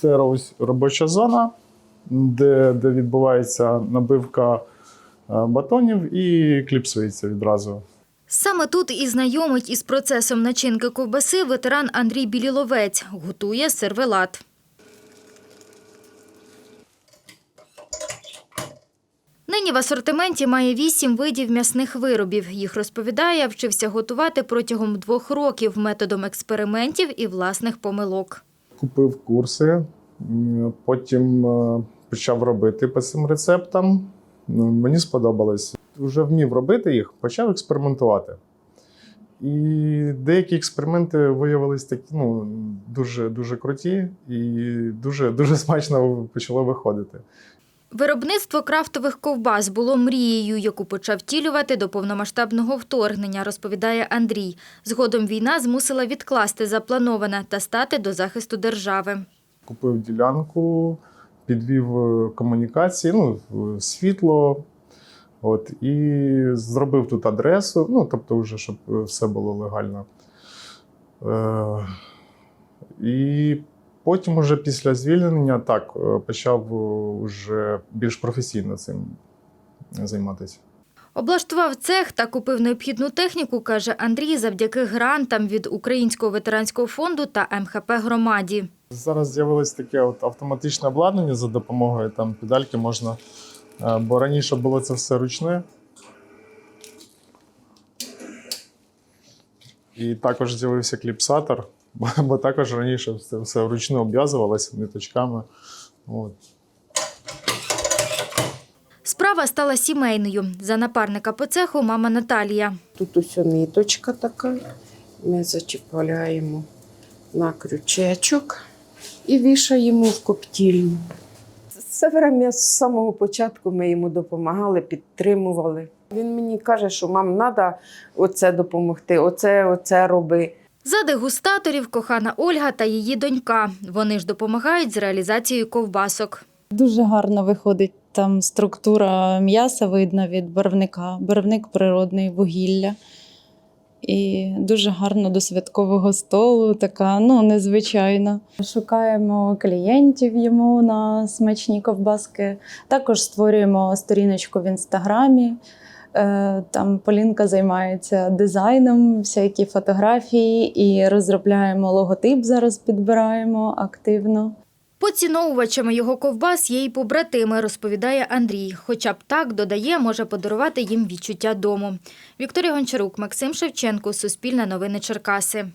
Це ось робоча зона, де, де відбувається набивка е, батонів і кліпсується відразу. Саме тут і знайомить із процесом начинки ковбаси ветеран Андрій Біліловець. Готує сервелат. Нині в асортименті має вісім видів м'ясних виробів. Їх розповідає, вчився готувати протягом двох років методом експериментів і власних помилок. Купив курси, потім е, почав робити по цим рецептам. Мені сподобалось. Вже вмів робити їх, почав експериментувати. І деякі експерименти виявились такі ну, дуже, дуже круті і дуже, дуже смачно почало виходити. Виробництво крафтових ковбас було мрією, яку почав втілювати до повномасштабного вторгнення, розповідає Андрій. Згодом війна змусила відкласти заплановане та стати до захисту держави. Купив ділянку, підвів е, комунікації, ну, світло. От, і зробив тут адресу, ну, тобто, вже, щоб е, все було легально. Е, і потім, уже після звільнення, так, е, почав е, уже більш професійно цим займатися. Облаштував цех та купив необхідну техніку, каже Андрій, завдяки грантам від Українського ветеранського фонду та МХП громаді. Зараз з'явилось таке от автоматичне обладнання за допомогою там педальки можна. е, Бо раніше було це все ручне. І також з'явився кліпсатор, бо, бо також раніше це все вручну обв'язувалося ниточками. От. Справа стала сімейною. За напарника по цеху мама Наталія. Тут ось ниточка така. Ми зачіпляємо на крючечок і вішаємо в коптільню. Це время з самого початку ми йому допомагали, підтримували. Він мені каже, що мам, треба оце допомогти, оце, оце роби. За дегустаторів кохана Ольга та її донька. Вони ж допомагають з реалізацією ковбасок. Дуже гарно виходить там структура м'яса видно від барвника. Барвник природний, вугілля. І дуже гарно до святкового столу, така ну незвичайна. Шукаємо клієнтів йому на смачні ковбаски. Також створюємо сторіночку в інстаграмі. Е, Там Полінка займається дизайном, всякі фотографії і розробляємо логотип. Зараз підбираємо активно. Поціновувачами його ковбас є й побратими, розповідає Андрій. Хоча б так, додає, може подарувати їм відчуття дому. Вікторія Гончарук, Максим Шевченко, Суспільне новини Черкаси.